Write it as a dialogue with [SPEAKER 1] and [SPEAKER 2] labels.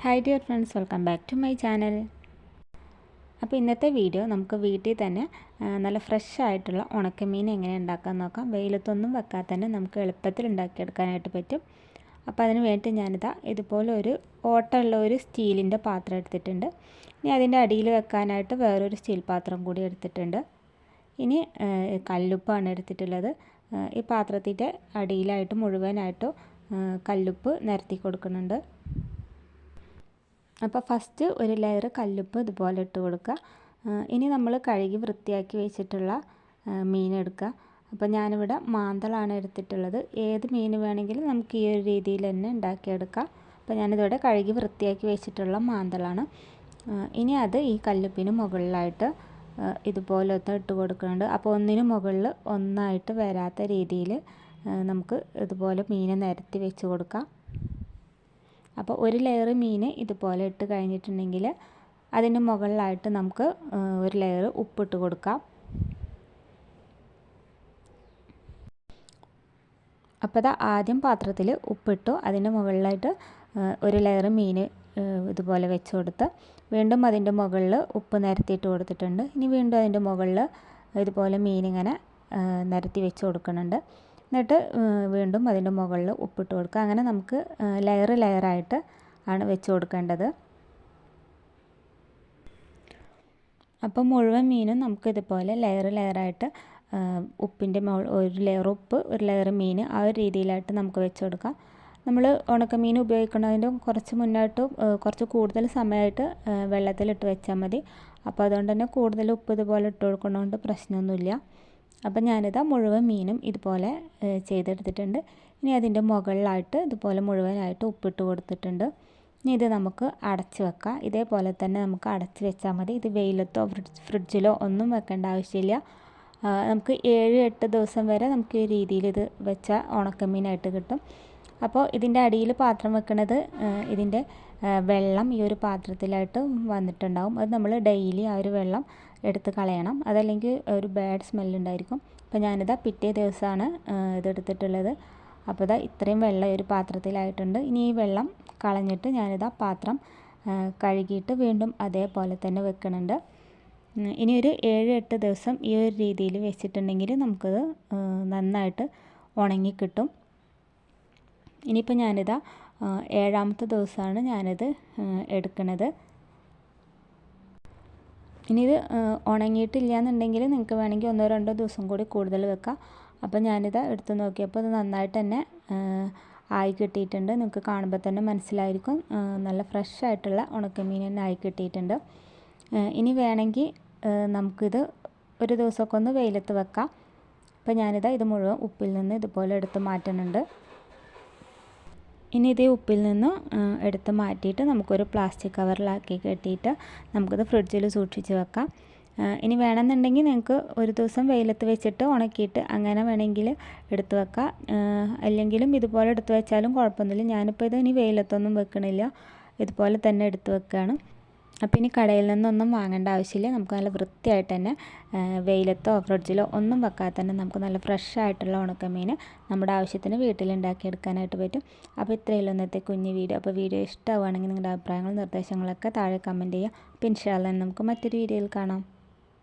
[SPEAKER 1] Hi dear friends welcome back to my channel അപ്പോൾ ഇന്നത്തെ video നമുക്ക് വീട്ടിൽ തന്നെ നല്ല ഫ്രഷ് ആയിട്ടുള്ള ഉണക്കമീൻ എങ്ങനെ ഉണ്ടാക്കാൻ നോക്കാം. വെയിലത്തൊന്നും വെക്കാതെ തന്നെ നമുക്ക് എളുപ്പത്തിൽ ഉണ്ടാക്കിയെടുക്കാനായിട്ട് പറ്റും. അപ്പോൾ അതിന് വേണ്ടി ഞാനിതാ ഇതുപോലെ ഒരു ഓട്ടമുള്ള ഒരു സ്റ്റീലിന്റെ പാത്രം എടുത്തിട്ടുണ്ട്. ഇനി അതിന്റെ അടിയിൽ വെക്കാനായിട്ട് വേറൊരു സ്റ്റീൽ പാത്രം കൂടി എടുത്തിട്ടുണ്ട്. ഇനി കല്ലുപ്പാണ് എടുത്തിട്ടുള്ളത്. ഈ പാത്രത്തിന്റെ അടിയിലായിട്ട് മുഴുവനായിട്ടും കല്ലുപ്പ് നിരത്തി കൊടുക്കുന്നുണ്ട്. അപ്പോൾ ഫസ്റ്റ് ഒരു ലെയർ കല്ലുപ്പ് ഇതുപോലെ ഇട്ട് കൊടുക്കുക. ഇനി നമ്മൾ കഴുകി വൃത്തിയാക്കി വെച്ചിട്ടുള്ള മീൻ എടുക്കുക. അപ്പോൾ ഞാനിവിടെ മാന്തളാണ് എടുത്തിട്ടുള്ളത്. ഏത് മീൻ വേണമെങ്കിലും നമുക്ക് ഈ ഒരു രീതിയിൽ തന്നെ ഉണ്ടാക്കിയെടുക്കാം. അപ്പോൾ ഞാനിതിവിടെ കഴുകി വൃത്തിയാക്കി വെച്ചിട്ടുള്ള മാന്തളാണ്. ഇനി അത് ഈ കല്ലുപ്പിന് മുകളിലായിട്ട് ഇതുപോലത്തെ ഇട്ട് കൊടുക്കുന്നുണ്ട്. അപ്പോൾ ഒന്നിന് മുകളിൽ ഒന്നായിട്ട് വരാത്ത രീതിയിൽ നമുക്ക് ഇതുപോലെ മീനെ നിരത്തി വെച്ച് കൊടുക്കാം. അപ്പോൾ ഒരു ലെയർ മീൻ ഇതുപോലെ ഇട്ട് കഴിഞ്ഞിട്ടുണ്ടെങ്കിൽ അതിന് മുകളിലായിട്ട് നമുക്ക് ഒരു ലെയർ ഉപ്പിട്ട് കൊടുക്കാം. അപ്പോൾ ഇതാ ആദ്യം പാത്രത്തിൽ ഉപ്പിട്ടു അതിന് മുകളിലായിട്ട് ഒരു ലെയർ മീൻ ഇതുപോലെ വെച്ച് കൊടുത്ത് വീണ്ടും അതിന്റെ മുകളിൽ ഉപ്പ് നിരത്തിയിട്ട് കൊടുത്തിട്ടുണ്ട്. ഇനി വീണ്ടും അതിന്റെ മുകളിൽ ഇതുപോലെ മീനിങ്ങനെ നിരത്തി വെച്ച് കൊടുക്കുന്നുണ്ട്. എന്നിട്ട് വീണ്ടും അതിന്റെ മുകളിൽ ഉപ്പിട്ട് കൊടുക്കുക. അങ്ങനെ നമുക്ക് ലെയർ ലെയറായിട്ട് ആണ് വെച്ച് കൊടുക്കേണ്ടത്. അപ്പോൾ മുഴുവൻ മീനും നമുക്ക് ഇതുപോലെ ലെയർ ലെയറായിട്ട് ഉപ്പിന്റെ മുകൾ ഒരു ലെയർ ഉപ്പ് ഒരു ലെയർ മീൻ ആ ഒരു രീതിയിലായിട്ട് നമുക്ക് വെച്ച് കൊടുക്കാം. നമ്മൾ ഉണക്കമീൻ ഉപയോഗിക്കുന്നതിന്റെ കുറച്ച് മുന്നായിട്ട് കുറച്ച് കൂടുതൽ സമയമായിട്ട് വെള്ളത്തിലിട്ട് വെച്ചാൽ മതി. അപ്പോൾ അതുകൊണ്ട് തന്നെ കൂടുതൽ ഉപ്പ് ഇതുപോലെ ഇട്ട് കൊടുക്കുന്നതുകൊണ്ട് പ്രശ്നമൊന്നുമില്ല. അപ്പം ഞാനിതാ മുഴുവൻ മീനും ഇതുപോലെ ചെയ്തെടുത്തിട്ടുണ്ട്. ഇനി അതിന്റെ മുകളിലായിട്ട് ഇതുപോലെ മുഴുവനായിട്ട് ഉപ്പിട്ട് കൊടുത്തിട്ടുണ്ട്. ഇനി ഇത് നമുക്ക് അടച്ച് വെക്കാം. ഇതേപോലെ തന്നെ നമുക്ക് അടച്ച് വെച്ചാൽ മതി. ഇത് വെയിലത്തോ ഫ്രിഡ്ജ് ഫ്രിഡ്ജിലോ ഒന്നും വെക്കേണ്ട ആവശ്യമില്ല. നമുക്ക് ഏഴ് എട്ട് ദിവസം വരെ നമുക്ക് ഈ രീതിയിൽ ഇത് വെച്ചാൽ ഉണക്കമീനായിട്ട് കിട്ടും. അപ്പോൾ ഇതിന്റെ അടിയിൽ പാത്രം വെക്കുന്നത് ഇതിന്റെ വെള്ളം ഈ ഒരു പാത്രത്തിലായിട്ട് വന്നിട്ടുണ്ടാവും. അത് നമ്മൾ ഡെയിലി ആ ഒരു വെള്ളം എടുത്ത് കളയണം. അതല്ലെങ്കിൽ ഒരു ബാഡ് സ്മെല്ലുണ്ടായിരിക്കും അപ്പോൾ ഞാനിതാ പിറ്റേ ദിവസമാണ് ഇതെടുത്തിട്ടുള്ളത്. അപ്പോൾ ഇതാ ഇത്രയും വെള്ളം ഈ ഒരു പാത്രത്തിലായിട്ടുണ്ട്. ഇനി ഈ വെള്ളം കളഞ്ഞിട്ട് ഞാനിതാ പാത്രം കഴുകിയിട്ട് വീണ്ടും അതേപോലെ തന്നെ വെക്കുന്നുണ്ട്. ഇനി ഒരു ഏഴ് എട്ട് ദിവസം ഈ ഒരു രീതിയിൽ വെച്ചിട്ടുണ്ടെങ്കിൽ നമുക്കത് നന്നായിട്ട് ഉണങ്ങി കിട്ടും ഇനിയിപ്പോൾ ഞാനിതാ ഏഴാമത്തെ ദിവസമാണ് ഞാനിത് എടുക്കുന്നത് ഇനി ഇത് ഉണങ്ങിയിട്ടില്ല എന്നുണ്ടെങ്കിൽ നിങ്ങൾക്ക് വേണമെങ്കിൽ ഒന്നോ രണ്ടോ ദിവസം കൂടി കൂടുതൽ വെക്കാം. അപ്പോൾ ഞാനിത് എടുത്ത് നോക്കിയപ്പോൾ ഇത് നന്നായിട്ട് തന്നെ ആയി കിട്ടിയിട്ടുണ്ട്. നിങ്ങൾക്ക് കാണുമ്പോൾ തന്നെ മനസ്സിലായിരിക്കും നല്ല ഫ്രഷ് ആയിട്ടുള്ള ഉണക്കമീൻ തന്നെ ആയി കിട്ടിയിട്ടുണ്ട്. ഇനി വേണമെങ്കിൽ നമുക്കിത് ഒരു ദിവസമൊക്കെ ഒന്ന് വെയിലത്ത് വെക്കാം. അപ്പോൾ ഞാനിതാ ഇത് മുഴുവൻ ഉപ്പിൽ നിന്ന് ഇതുപോലെ എടുത്ത് മാറ്റുന്നുണ്ട്. ഇനി ഇതേ ഉപ്പിൽ നിന്ന് എടുത്ത് മാറ്റിയിട്ട് നമുക്കൊരു പ്ലാസ്റ്റിക് കവറിലാക്കി കെട്ടിയിട്ട് നമുക്കിത് ഫ്രിഡ്ജിൽ സൂക്ഷിച്ച് വെക്കാം. ഇനി വേണമെന്നുണ്ടെങ്കിൽ നിങ്ങൾക്ക് ഒരു ദിവസം വെയിലത്ത് വെച്ചിട്ട് ഉണക്കിയിട്ട് അങ്ങനെ വേണമെങ്കിൽ എടുത്ത് വെക്കാം. അല്ലെങ്കിലും ഇതുപോലെ എടുത്ത് വെച്ചാലും കുഴപ്പമൊന്നുമില്ല. ഞാനിപ്പോൾ ഇത് ഇനി വെയിലത്തൊന്നും വെക്കണില്ല. ഇതുപോലെ തന്നെ എടുത്ത് വെക്കുകയാണ് അപ്പോൾ ഇനി കടയിൽ നിന്നൊന്നും വാങ്ങേണ്ട ആവശ്യമില്ല. നമുക്ക് നല്ല വൃത്തിയായിട്ട് തന്നെ വെയിലത്തോ ഫ്രിഡ്ജിലോ ഒന്നും വെക്കാതെ തന്നെ നമുക്ക് നല്ല ഫ്രഷ് ആയിട്ടുള്ള ഉണക്കമീൻ നമ്മുടെ ആവശ്യത്തിന് വീട്ടിലുണ്ടാക്കിയെടുക്കാനായിട്ട് പറ്റും. അപ്പോൾ ഇത്രയുള്ള ഇന്നത്തെ കുഞ്ഞ് വീഡിയോ. അപ്പോൾ വീഡിയോ ഇഷ്ടമാവുകയാണെങ്കിൽ നിങ്ങളുടെ അഭിപ്രായങ്ങളും നിർദ്ദേശങ്ങളൊക്കെ താഴെ കമന്റ് ചെയ്യുക. അപ്പോൾ ഇൻഷാല്ല നമുക്ക് മറ്റൊരു വീഡിയോയിൽ കാണാം.